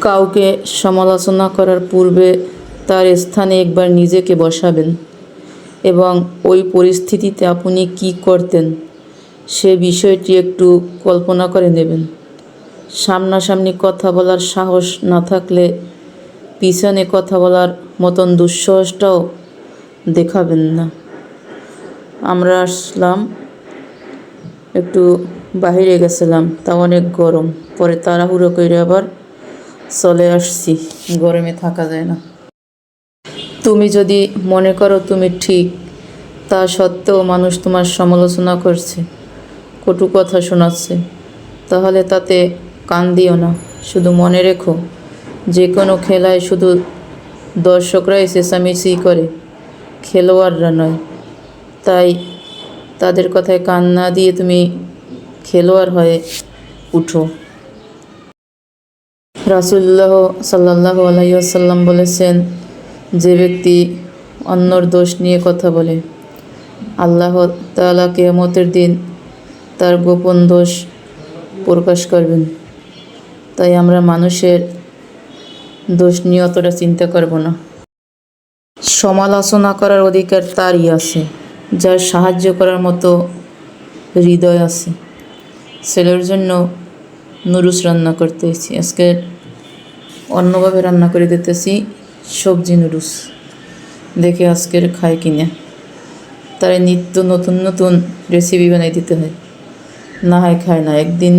কাউকে সমালোচনা করার পূর্বে তার স্থানে একবার নিজেকে বসাবেন এবং ওই পরিস্থিতিতে আপনি কি করতেন সে বিষয়টি একটু কল্পনা করে নেবেন। সামনাসামনি কথা বলার সাহস না থাকলে পিছনে কথা বলার মতন দুঃসাহসটাও দেখাবেন না। আমরা আসলাম, একটু বাইরে গেছিলাম, তা অনেক গরম, পরে তাড়াহুড়ো করে আবার চলে আসছি। গরমে থাকা যায় না। তুমি যদি মনে করো তুমি ঠিক, তা সত্ত্বেও মানুষ তোমার সমালোচনা করছে, কটু কথা শোনাচ্ছে। তাহলে তাতে কান দিও না, শুধু মনে রেখো যে কোনো খেলায় শুধু দর্শকরাই চেঁচামেচি করে, খেলোয়াড়রা নয়। তাই তাদের কথায় কান না দিয়ে তুমি খেলোয়াড় হয়ে উঠো। রাসুল্লাহ সাল্লাহ আলাইসাল্লাম বলেছেন, যে ব্যক্তি অন্যর দোষ নিয়ে কথা বলে, আল্লাহ তালা কেয়ামতের দিন তার গোপন দোষ প্রকাশ করবেন। তাই আমরা মানুষের দোষ নিয়ে অতটা চিন্তা করব না। সমালোচনা করার অধিকার তারই আছে, যার সাহায্য করার মতো হৃদয় আছে। ছেলের জন্য নুরুস রান্না করতেছি আজকে অন্যভাবে রান্না করে দিতেছি সবজি নুডলস। দেখে আজকের খায় কিনে। তারা নিত্য নতুন নতুন রেসিপি বানাই দিতে হয়। না হয় খায় না, একদিন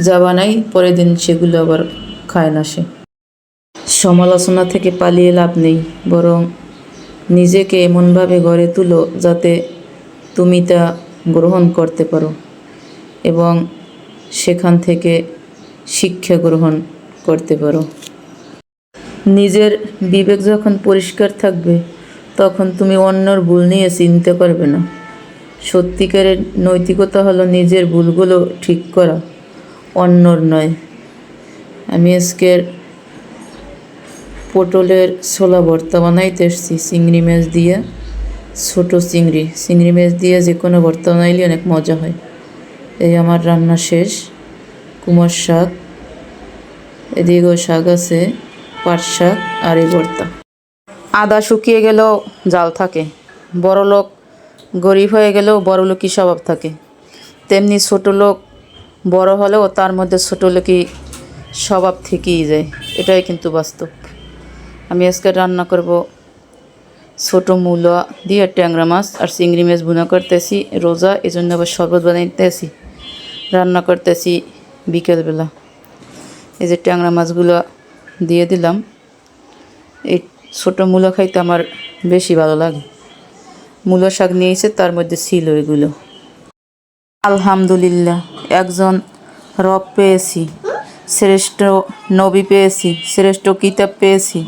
যা বানাই, পরের দিন সেগুলো আবার খায় না সে। সমালোচনা থেকে পালিয়ে লাভ নেই, বরং নিজেকে এমনভাবে গড়ে তুলো যাতে তুমি তা গ্রহণ করতে পারো এবং সেখান থেকে শিক্ষা গ্রহণ করতে পারো। নিজের বিবেক যখন পরিষ্কার থাকবে, তখন তুমি অন্যর ভুল নিয়ে চিনতে পারবে না। সত্যিকারের নৈতিকতা হলো নিজের ভুলগুলো ঠিক করা, অন্যর নয়। আমি আজকের পটলের ছোলা ভর্তা বানাইতে এসছি, চিংড়ি মাছ দিয়ে, ছোটো চিংড়ি। চিংড়ি মাছ দিয়ে যে কোনো ভর্তা বানাইলে অনেক মজা হয়। এই আমার রান্না শেষ। কুমার শাক এদিকেও শাক আছে, পাট শাক আর এই ভর্তা। আদা শুকিয়ে গেলেও জাল থাকে। বড় লোক গরিব হয়ে গেলেও বড় লোকই স্বভাব থাকে। তেমনি ছোটো লোক বড় হলেও তার মধ্যে ছোটো লোকই স্বভাব থেকেই যায়। এটাই কিন্তু বাস্তব। আমি আজকে রান্না করব ছোটো মূলা দিয়ে ট্যাংরা মাছ আর চিংড়ি মাছ ভুনা করতেছি, রোজা এই জন্য আবার শরবত বানাইতেছি। রান্না করতেছি বিকেলবেলা। এই যে ট্যাংরা মাছগুলো দিয়ে দিলাম। এই ছোটো মূলা খাইতে আমার বেশি ভালো লাগে। মূলো শাক নিয়েছে, তার মধ্যে ছিল এগুলো। আলহামদুলিল্লাহ, একজন রব পেয়েছি, শ্রেষ্ঠ নবী পেয়েছি, শ্রেষ্ঠ কিতাব পেয়েছি,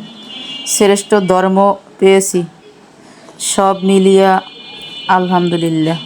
শ্রেষ্ঠ ধর্ম পেয়েছি, সব মিলিয়া আলহামদুলিল্লাহ।